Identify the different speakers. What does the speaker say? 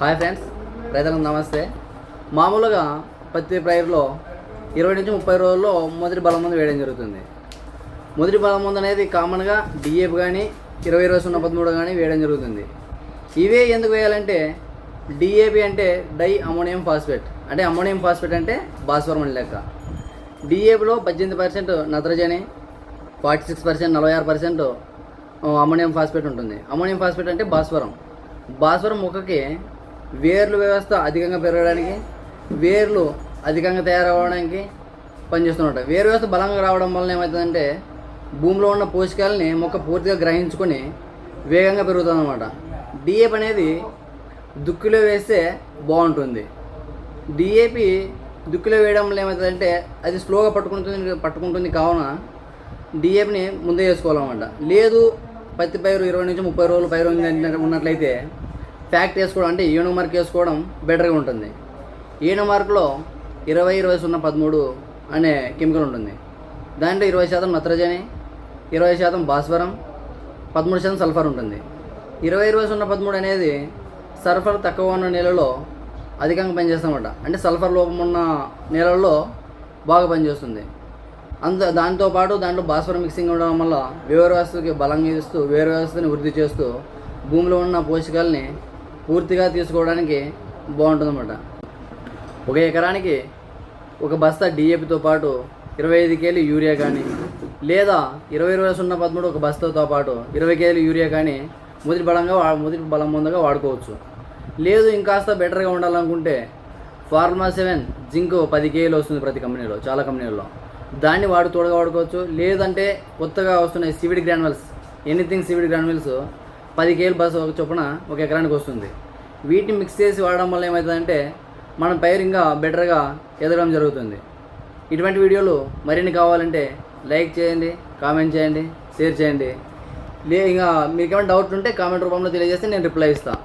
Speaker 1: Hi friends రైతులకు నమస్తే. మామూలుగా పత్తి పైరులో ఇరవై నుంచి ముప్పై రోజుల్లో మొదటి బలం మందు వేయడం జరుగుతుంది. మొదటి బలం మందు అనేది కామన్గా డిఏఫ్ కానీ ఇరవై ఇరవై సున్నా పదమూడు కానీ వేయడం జరుగుతుంది. ఇవే ఎందుకు వేయాలంటే డిఏపి అంటే డై అమోనియం ఫాస్ఫేట్. అంటే అమోనియం ఫాస్ఫేట్ అంటే భాస్వరం అని లెక్క. డిఏపిలో పద్దెనిమిది పర్సెంట్ నత్రజని ఫార్టీ సిక్స్ పర్సెంట్ నలభై ఆరు పర్సెంట్ అమోనియం ఫాస్ఫేట్ ఉంటుంది. అమోనియం ఫాస్ఫేట్ అంటే భాస్వరం భాస్వరం మొక్కకి వేర్లు వ్యవస్థ అధికంగా పెరగడానికి వేర్లు అధికంగా తయారవడానికి పనిచేస్తుంటాయి వేరు వ్యవస్థ బలంగా రావడం వలన ఏమవుతుందంటే భూమిలో ఉన్న పోషకాలని మొక్క పూర్తిగా గ్రహించుకొని వేగంగా పెరుగుతుంది అనమాట డిఏపి అనేది దుక్కిలో వేస్తే బాగుంటుంది. డిఏపి దుక్కిలో వేయడం వల్ల ఏమవుతుందంటే అది స్లోగా పట్టుకుంటుంది పట్టుకుంటుంది కావున డిఏపిని ముందే వేసుకోవాలన్నమాట. లేదు పత్తి పైరు ఇరవై నుంచి ముప్పై రోజులు పైరు ఉంది ఉన్నట్లయితే ఫ్యాక్ట్ వేసుకోవడం అంటే ఏను మార్క్ వేసుకోవడం బెటర్గా ఉంటుంది. ఏను మార్కులో ఇరవై ఇరవై సున్నా పదమూడు అనే కెమికల్ ఉంటుంది. దాంట్లో ఇరవై శాతం నత్రజని ఇరవై శాతం భాస్వరం పదమూడు శాతం సల్ఫర్ ఉంటుంది. ఇరవై ఇరవై సున్నా పదమూడు అనేది సల్ఫర్ తక్కువ ఉన్న నేలలో అధికంగా పనిచేస్తామట అంటే సల్ఫర్ లోపం ఉన్న నేలల్లో బాగా పనిచేస్తుంది. అంత దాంతోపాటు దాంట్లో భాస్వరం మిక్సింగ్ ఉండడం వల్ల వేరు వ్యవస్థకి బలంగా ఇస్తూ వేరు వ్యవస్థని వృద్ధి చేస్తూ భూమిలో ఉన్న పోషకాలని పూర్తిగా తీసుకోవడానికి బాగుంటుందన్నమాట. ఒక ఎకరానికి ఒక బస్తా డిఏపితో పాటు ఇరవై ఐదు కేలు యూరియా కానీ లేదా ఇరవై ఇరవై సున్నా పదమూడు ఒక బస్తాతో పాటు ఇరవై కేలు యూరియా కానీ మొదటి బలంగా వా- మొదటి బలం ముందుగా వాడుకోవచ్చు. లేదు ఇంకాస్త బెటర్గా ఉండాలనుకుంటే ఫార్మా సెవెన్ జింక్ పది కేలు వస్తుంది ప్రతి కంపెనీలో చాలా కంపెనీల్లో. దాన్ని వాడు తోడుగా వాడుకోవచ్చు. లేదంటే కొత్తగా వస్తున్నాయి seaweed granules anything seaweed granules పది కేలు బస్సు ఒక చొప్పున ఒక ఎకరానికి వస్తుంది. వీటిని మిక్స్ చేసి వాడడం వల్ల ఏమవుతుందంటే మన పైరు ఇంకా బెటర్గా ఎదగడం జరుగుతుంది. ఇటువంటి వీడియోలు మరిన్ని కావాలంటే లైక్ చేయండి కామెంట్ చేయండి షేర్ చేయండి. లే ఇంకా మీకు ఏమైనా డౌట్ ఉంటే కామెంట్ రూపంలో తెలియజేస్తే నేను రిప్లై ఇస్తాను